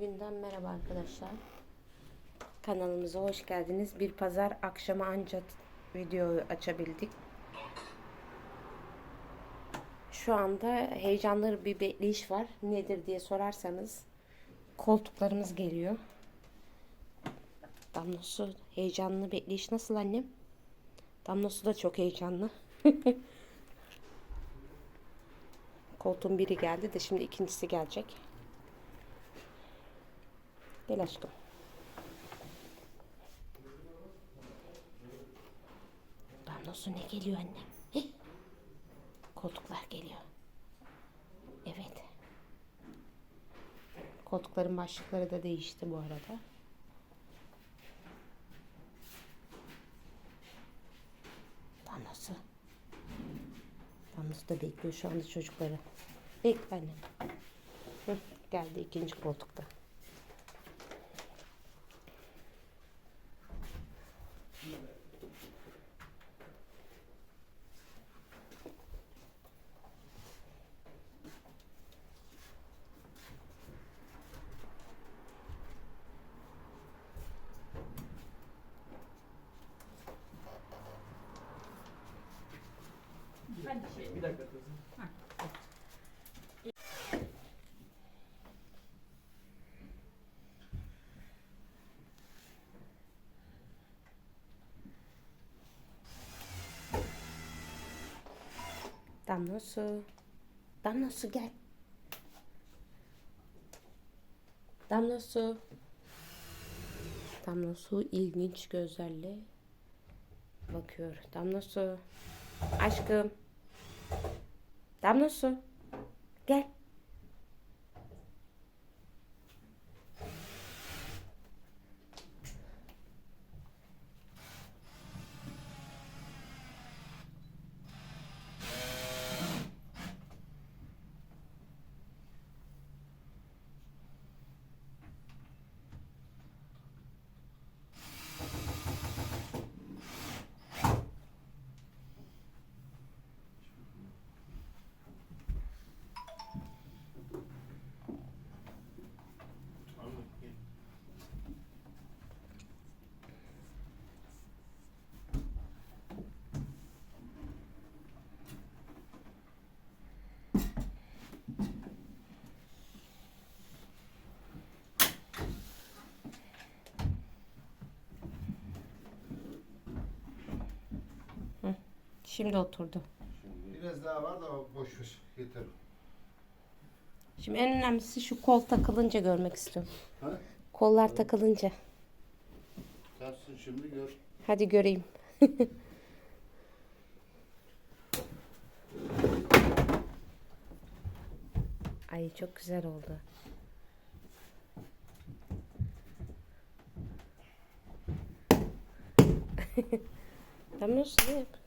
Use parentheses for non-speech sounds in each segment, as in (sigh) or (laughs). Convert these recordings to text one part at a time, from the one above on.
Yeni merhaba arkadaşlar. Kanalımıza hoş geldiniz. Bir pazar akşamı ancak videoyu açabildik. Şu anda heyecanlı bir bekleyiş var. Nedir diye sorarsanız koltuklarımız geliyor. Damlosu heyecanlı bekleyiş nasıl annem? Damlosu da çok heyecanlı. (laughs) Koltuğun biri geldi de şimdi ikincisi gelecek. Gel aşkım. Damlosu ne geliyor annem? Hih. Koltuklar geliyor. Evet. Koltukların başlıkları da değişti bu arada. Damlosu. Damlosu da bekliyor şu anda çocukları. Bekle annem. Hı, geldi ikinci koltukta. Bir dakika kızım. Damla su. Damla su gel. Damla su. Damla su ilginç gözlerle bakıyor. Damla su. Aşkım. Damla su. Gel. Şimdi oturdu. Biraz daha var da boş ver. Yeter. Şimdi en önemlisi şu kol takılınca görmek istiyorum. Ha? Kollar takılınca. Taksın şimdi gör. Hadi göreyim. (laughs) Ay çok güzel oldu. (laughs) Tamam yap?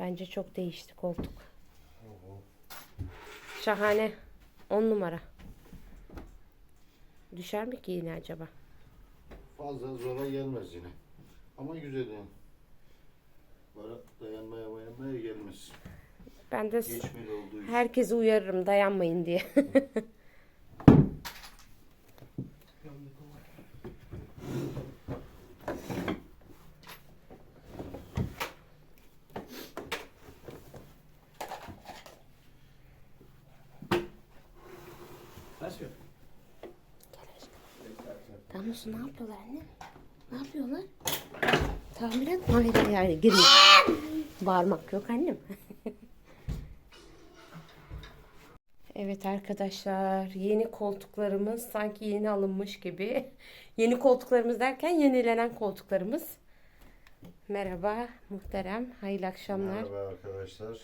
Bence çok değişti koltuk. Şahane. 10 numara. Düşer mi ki yine acaba? Fazla zora gelmez yine. Ama güzel yani. Böyle dayanmaya dayanmaya gelmez. Ben de Geçmeli olduğu için. herkesi uyarırım dayanmayın diye. (laughs) Aşkım. Damlosu ne yapıyorlar anne? Ne yapıyorlar? Tamirat mı? Hayır yani girin. Bağırmak yok annem. (laughs) evet arkadaşlar yeni koltuklarımız sanki yeni alınmış gibi. Yeni koltuklarımız derken yenilenen koltuklarımız. Merhaba muhterem. Hayırlı akşamlar. Merhaba arkadaşlar.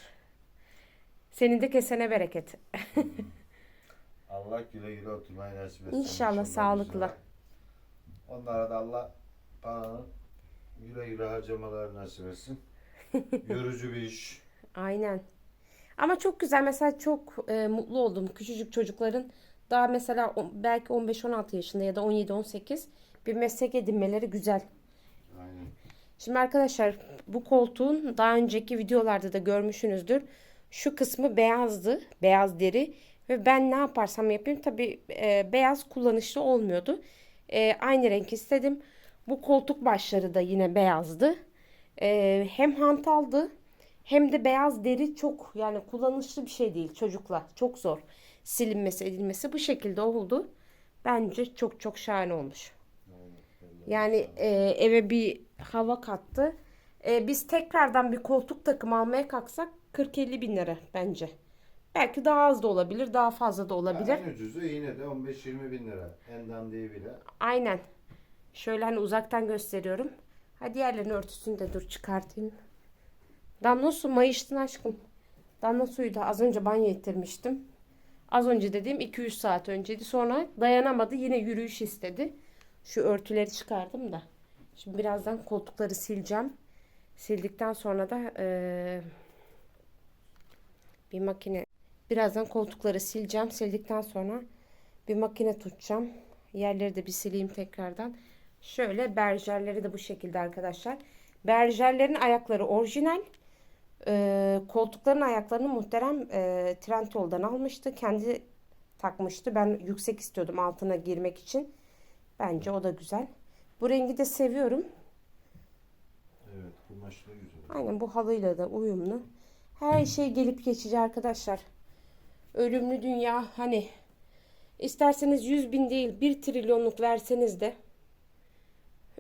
Senin de kesene bereket. (laughs) (laughs) Allah güle güle oturmayı nasip etsin. İnşallah sağlıkla. bizlere. Onlara da Allah paranı güle güle harcamalar nasip etsin. (laughs) Yorucu bir iş. Aynen. Ama çok güzel. Mesela çok e, mutlu oldum. Küçücük çocukların daha mesela o- belki 15-16 yaşında ya da 17-18 bir meslek edinmeleri güzel. Aynen. Şimdi arkadaşlar bu koltuğun daha önceki videolarda da görmüşsünüzdür. Şu kısmı beyazdı. Beyaz deri. Ve ben ne yaparsam yapayım tabii e, beyaz kullanışlı olmuyordu. E, aynı renk istedim. Bu koltuk başları da yine beyazdı. E, hem hantaldı hem de beyaz deri çok yani kullanışlı bir şey değil çocuklar. Çok zor silinmesi edilmesi bu şekilde oldu. Bence çok çok şahane olmuş. Yani e, eve bir hava kattı. E, biz tekrardan bir koltuk takımı almaya kalksak 40-50 bin lira bence. Belki daha az da olabilir, daha fazla da olabilir. En ucuzu yine de 15-20 bin lira. En dandiği bile. Aynen. Şöyle hani uzaktan gösteriyorum. Hadi diğerlerini örtüsünü de dur çıkartayım. Damla su mayıştın aşkım. Damla suyu da az önce banyo ettirmiştim. Az önce dediğim 2-3 saat önceydi. Sonra dayanamadı yine yürüyüş istedi. Şu örtüleri çıkardım da. Şimdi birazdan koltukları sileceğim. Sildikten sonra da eee, bir makine birazdan koltukları sileceğim. Sildikten sonra bir makine tutacağım. Yerleri de bir sileyim tekrardan. Şöyle berjerleri de bu şekilde arkadaşlar. Berjerlerin ayakları orijinal. Ee, koltukların ayaklarını muhterem e, Trendyol'dan almıştı. Kendi takmıştı. Ben yüksek istiyordum altına girmek için. Bence o da güzel. Bu rengi de seviyorum. Evet kumaşlı güzel. Aynen bu halıyla da uyumlu. Her şey gelip geçici arkadaşlar. Ölümlü dünya hani isterseniz 100 bin değil 1 trilyonluk verseniz de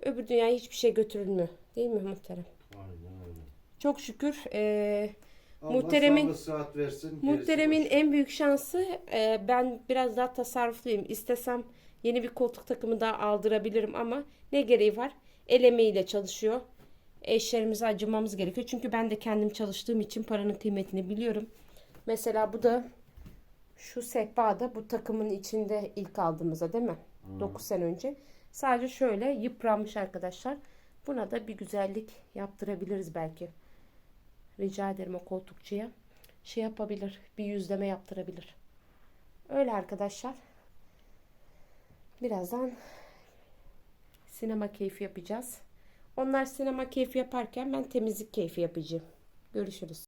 öbür dünyaya hiçbir şey götürülmüyor. Değil mi muhterem? Aynen öyle. Çok şükür eee Allah Muhteremin- sıhhat versin. Muhteremin en büyük şansı e, ben biraz daha tasarrufluyum. İstesem yeni bir koltuk takımı daha aldırabilirim ama ne gereği var? El emeğiyle çalışıyor. Eşlerimize acımamız gerekiyor. Çünkü ben de kendim çalıştığım için paranın kıymetini biliyorum. Mesela bu da şu sehpa da bu takımın içinde ilk aldığımızda değil mi? 9 sene önce. Sadece şöyle yıpranmış arkadaşlar. Buna da bir güzellik yaptırabiliriz belki. Rica ederim o koltukçuya. Şey yapabilir. Bir yüzleme yaptırabilir. Öyle arkadaşlar. Birazdan sinema keyfi yapacağız. Onlar sinema keyfi yaparken ben temizlik keyfi yapacağım. Görüşürüz.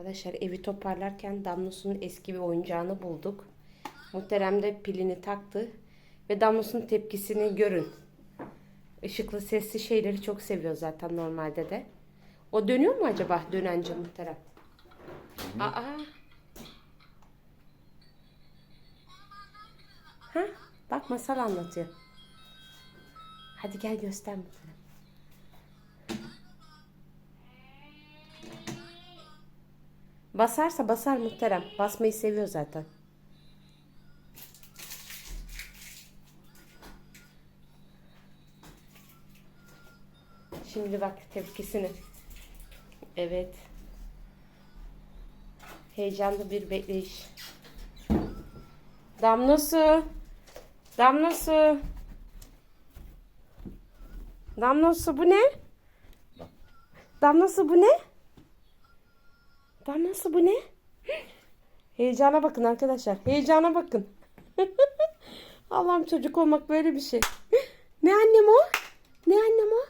Arkadaşlar evi toparlarken Damlus'un eski bir oyuncağını bulduk. Muhterem de pilini taktı. Ve Damlus'un tepkisini görün. Işıklı sesli şeyleri çok seviyor zaten normalde de. O dönüyor mu acaba dönence muhterem? Aa. Ha? Bak masal anlatıyor. Hadi gel göster muhterem. Basarsa basar muhterem. Basmayı seviyor zaten. Şimdi bak tepkisini. Evet. Heyecanlı bir bekleyiş. Damla su. Damla su. Damla su bu ne? Damla su bu ne? Damla su bu ne? Heyecana bakın arkadaşlar. Heyecana bakın. (laughs) Allah'ım çocuk olmak böyle bir şey. Ne annem o? Ne annem o?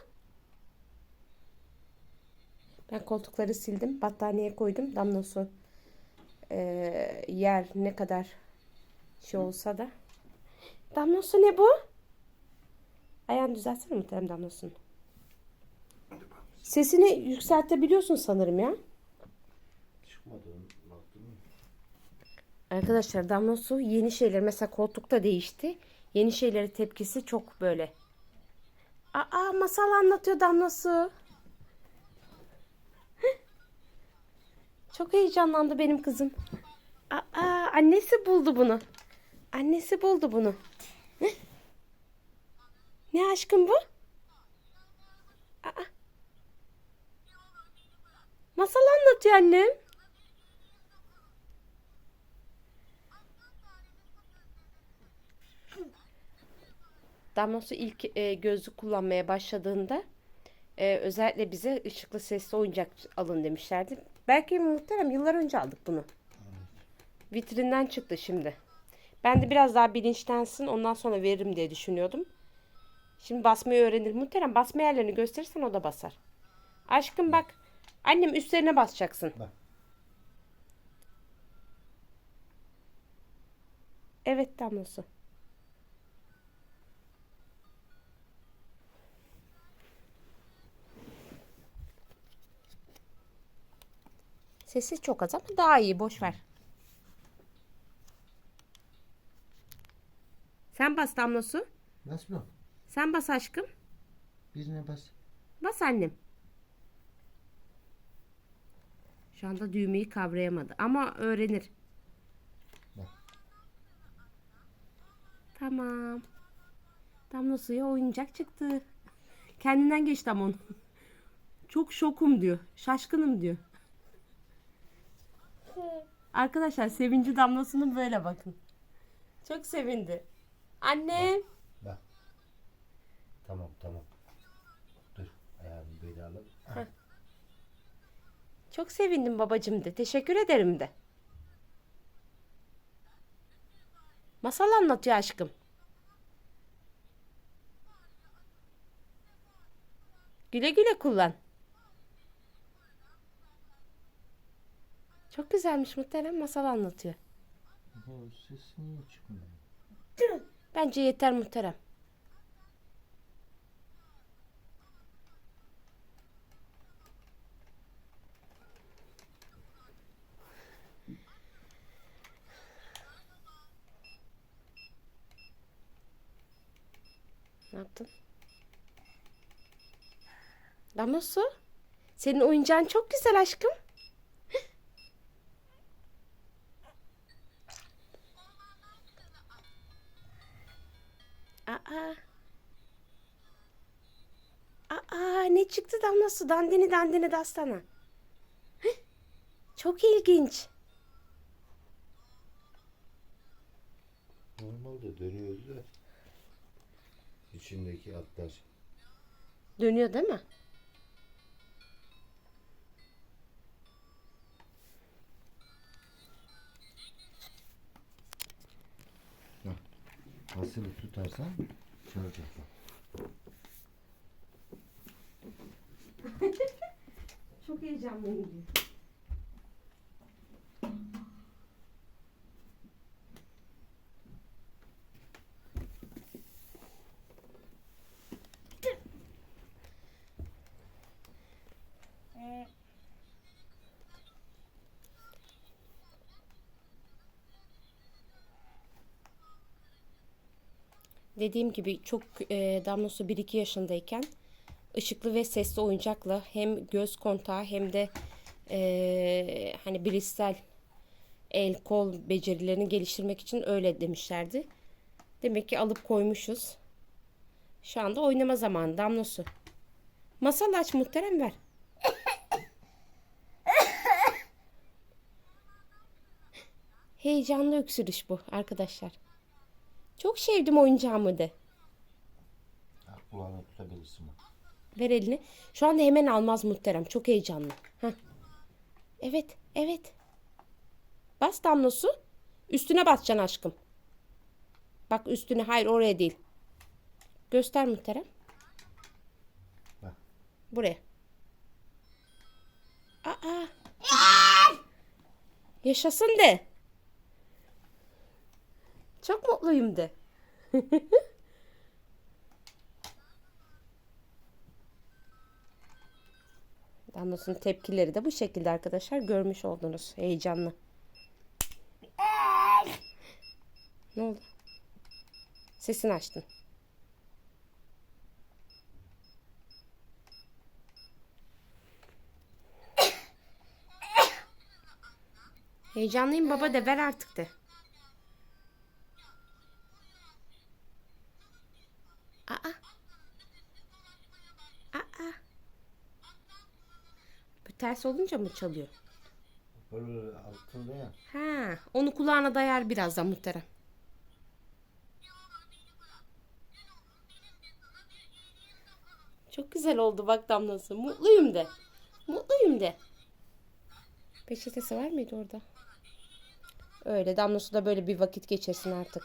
Ben koltukları sildim. Battaniyeye koydum. Damla su. Ee, yer ne kadar şey olsa da. Damla su ne bu? Ayağını düzeltsene muhterem damla suyunu. Sesini yükseltebiliyorsun sanırım ya. Arkadaşlar damla su yeni şeyler mesela koltukta değişti. Yeni şeylere tepkisi çok böyle. Aa masal anlatıyor damla su. Heh. Çok heyecanlandı benim kızım. Aa annesi buldu bunu. Annesi buldu bunu. Ne aşkım bu? Aa. Masal anlatıyor annem. Damlası ilk e, gözlük kullanmaya başladığında e, özellikle bize ışıklı sesli oyuncak alın demişlerdi. Belki muhterem yıllar önce aldık bunu. Vitrinden çıktı şimdi. Ben de biraz daha bilinçlensin ondan sonra veririm diye düşünüyordum. Şimdi basmayı öğrenir. Muhterem basma yerlerini gösterirsen o da basar. Aşkım bak. Annem üstlerine basacaksın. Bak. Evet damlası. Sesi çok az ama daha iyi. Boş ver. Sen bas damlası. Nasıl mı? Sen bas aşkım. Birine bas. Bas annem. Şu anda düğmeyi kavrayamadı ama öğrenir. Bak. Tamam. Damla suya oyuncak çıktı. Kendinden geçti ama onu. (laughs) Çok şokum diyor. Şaşkınım diyor. Arkadaşlar sevinci damlasının böyle bakın. Çok sevindi. Anne. Bak. Tamam tamam. Dur. Ayağını böyle alıp. Çok sevindim babacım de. Teşekkür ederim de. Masal anlatıyor aşkım. Güle güle kullan. Çok güzelmiş muhterem masal anlatıyor. Bu ses niye çıkmıyor? (clears throat) Bence yeter muhterem. Ne yaptın? Damla su. Senin oyuncağın çok güzel aşkım. Çıktı damla su? Dandini dandini dastana. Heh, Çok ilginç. Normalde dönüyordu da. İçindeki atlar. Dönüyor değil mi? Basılı tutarsan çalacak Çok heyecanlıyım. Dediğim gibi çok e, Damlosu 1-2 yaşındayken ışıklı ve sesli oyuncakla hem göz kontağı hem de e, hani bilişsel el kol becerilerini geliştirmek için öyle demişlerdi. Demek ki alıp koymuşuz. Şu anda oynama zamanı Damlosu. Masal aç muhterem ver. (laughs) Heyecanlı öksürüş bu arkadaşlar. Çok sevdim oyuncağımı de. Kulağına tutabilirsin. Ver elini. Şu anda hemen almaz muhterem. Çok heyecanlı. Heh. Evet, evet. Bas damla su. Üstüne basacaksın aşkım. Bak üstüne. Hayır oraya değil. Göster muhterem. Bak. Buraya. Aa. Yaşasın de. Çok mutluyum de. (laughs) Damlasının tepkileri de bu şekilde arkadaşlar. Görmüş oldunuz. Heyecanlı. Ne oldu? Sesini açtın. Heyecanlıyım baba de ver artık de. Aa, ters olunca mı çalıyor? Böyle altında ya. Ha, onu kulağına dayar birazdan muhterem. Çok güzel oldu bak damlası. Mutluyum de. Mutluyum de. Peçetesi var mıydı orada? Öyle damlası da böyle bir vakit geçirsin artık.